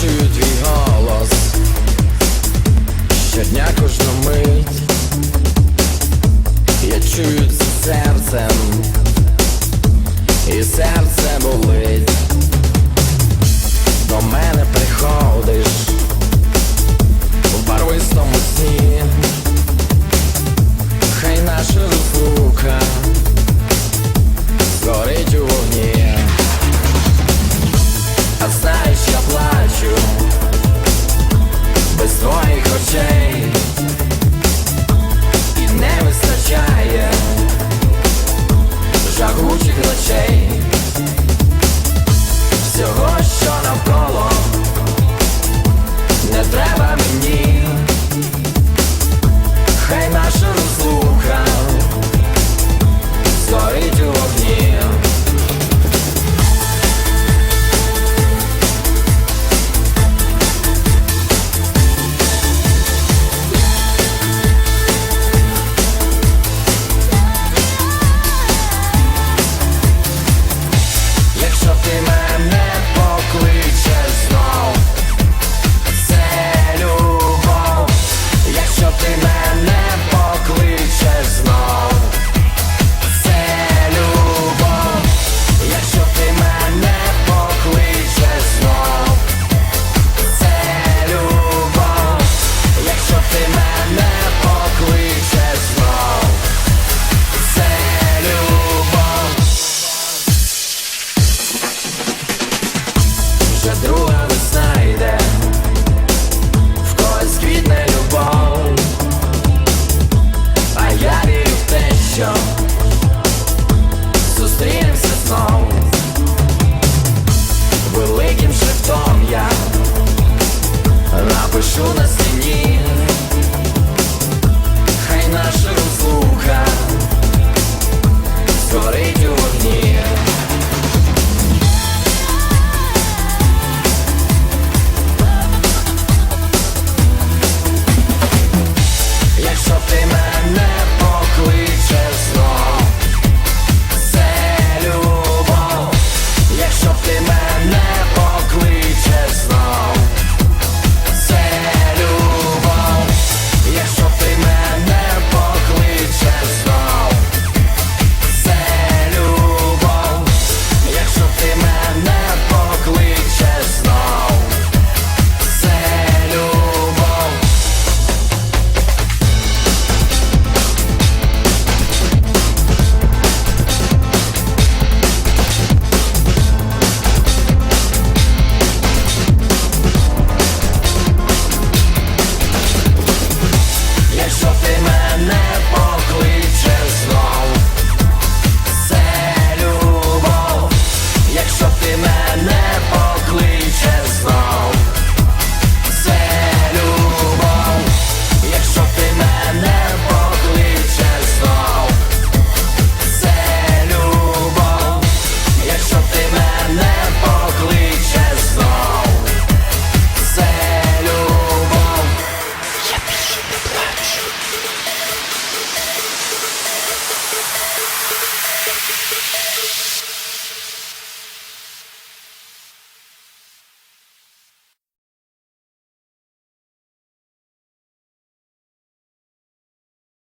чую твій голос. Щодня кожну мить Я чую це серцем. І серце болить. До мене приходить